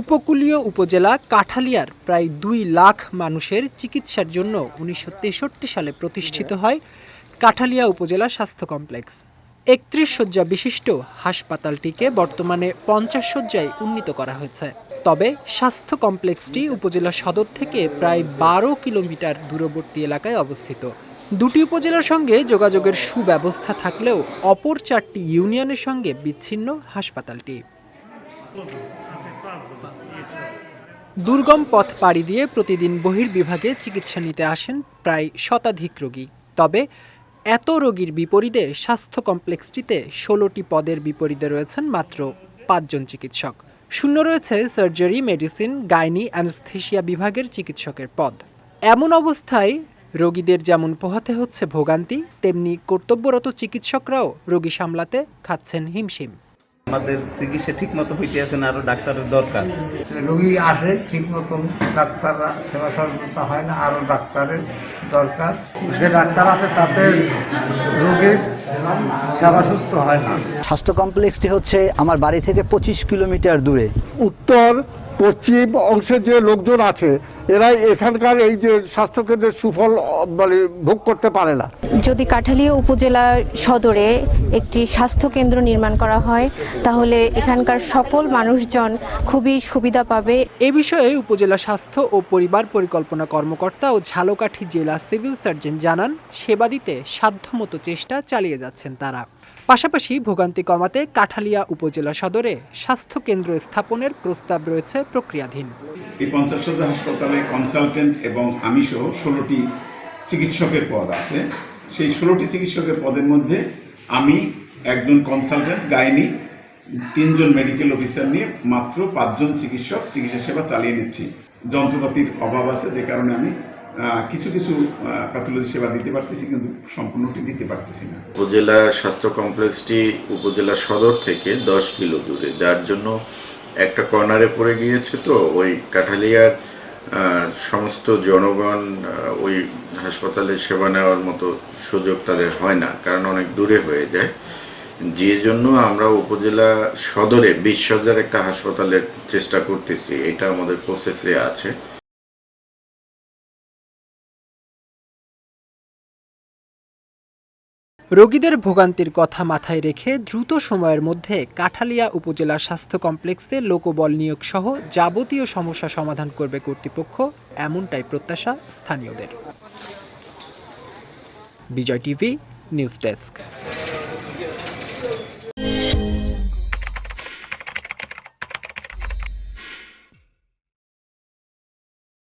উপকূলীয় উপজেলা কাঠালিয়ার প্রায় দুই লাখ মানুষের চিকিৎসার জন্য উনিশশো তেষট্টি সালে প্রতিষ্ঠিত হয় কাঠালিয়া উপজেলা স্বাস্থ্য কমপ্লেক্স। একত্রিশ শয্যা বিশিষ্ট হাসপাতালটিকে বর্তমানে পঞ্চাশ শয্যায় উন্নীত করা হয়েছে। তবে স্বাস্থ্য কমপ্লেক্সটি উপজেলা সদর থেকে প্রায় বারো কিলোমিটার দূরবর্তী এলাকায় অবস্থিত। দুটি উপজেলার সঙ্গে যোগাযোগের সুব্যবস্থা থাকলেও অপর চারটি ইউনিয়নের সঙ্গে বিচ্ছিন্ন হাসপাতালটি। দুর্গম পথ পাড়ি দিয়ে প্রতিদিন বহির্বিভাগে চিকিৎসা নিতে আসেন প্রায় শতাধিক রোগী। তবে এত রোগীর বিপরীতে স্বাস্থ্য কমপ্লেক্সটিতে ষোলোটি পদের বিপরীতে রয়েছেন মাত্র পাঁচজন চিকিৎসক। শূন্য রয়েছে সার্জারি, মেডিসিন, গাইনি, অ্যানেস্থেশিয়া বিভাগের চিকিৎসকের পদ। এমন অবস্থায় রোগীদের যেমন পোহাতে হচ্ছে ভোগান্তি, তেমনি কর্তব্যরত চিকিৎসকরাও রোগী সামলাতে খাচ্ছেন হিমশিম। আমাদের চিকিৎসা ঠিক মতো হইতে আছে না আরও ডাক্তারের দরকার? রোগী আসে ঠিক মতন ডাক্তাররা সেবা সহযোগিতা হয় না আরও ডাক্তারের দরকার। যে ডাক্তার আছে তাতে রোগীর সেবা সুস্থ হয় না। স্বাস্থ্য কমপ্লেক্সটি হচ্ছে আমার বাড়ি থেকে পঁচিশ কিলোমিটার দূরে। উত্তর পশ্চিম অংশে যে লোকজন আছে এরা এখানকার এই যে স্বাস্থ্যকেন্দ্রের সুফল মানে ভোগ করতে পারে না। যদি কাঠালিয়া উপজেলা সদরে একটি স্বাস্থ্য কেন্দ্র নির্মাণ করা হয় তাহলে এখানকার সকল মানুষজন খুবই সুবিধা পাবে। এ বিষয়ে উপজেলা স্বাস্থ্য ও পরিবার পরিকল্পনা কর্মকর্তা ও ঝালকাঠি জেলা সিভিল সার্জন জানান সেবা দিতে সাধ্যমতো চেষ্টা চালিয়ে যাচ্ছেন তারা। পাশাপাশি ভোগান্তি কমাতে কাঠালিয়া উপজেলা সদরে স্বাস্থ্য কেন্দ্র স্থাপনের প্রস্তাব রয়েছে প্রক্রিয়াধীন। এই পঞ্চাশ সজ্জা হাসপাতালে কনসালটেন্ট এবং আমি সহ ষোলোটি চিকিৎসকের পদ আছে। সেই ষোলোটি চিকিৎসকের পদের মধ্যে আমি একজন কনসালটেন্ট গাইনি, তিনজন মেডিকেল অফিসার নিয়ে মাত্র পাঁচজন চিকিৎসক চিকিৎসা সেবা চালিয়ে নিচ্ছি। যন্ত্রপাতির অভাব আছে, যে কারণে আমি কিছু কিছু প্যাথোলজি সেবা দিতে পারতেছি কিন্তু সম্পূর্ণটি দিতে পারতেছি না। উপজেলা স্বাস্থ্য কমপ্লেক্সটি উপজেলা সদর থেকে দশ কিলো দূরে। যার জন্য একটা কর্নারে পড়ে গিয়েছে তো, ওই কাঠালিয়ার সমস্ত জনগণ ওই হাসপাতালে সেবা নেওয়ার মতো সুযোগ তাদের হয় না, কারণ অনেক দূরে হয়ে যায়। যে জন্য আমরা উপজেলা সদরে বিশ হাজার একটা হাসপাতালের চেষ্টা করতেছি, এটা আমাদের প্রসেসে আছে। রোগীদের ভোগান্তির কথা মাথায় রেখে দ্রুত সময়ের মধ্যে কাঠালিয়া উপজেলা স্বাস্থ্য কমপ্লেক্সে লোকবল নিয়োগ সহ যাবতীয় সমস্যা সমাধান করবে কর্তৃপক্ষ, এমনটাই প্রত্যাশা স্থানীয়দের। Bijoy TV, news desk.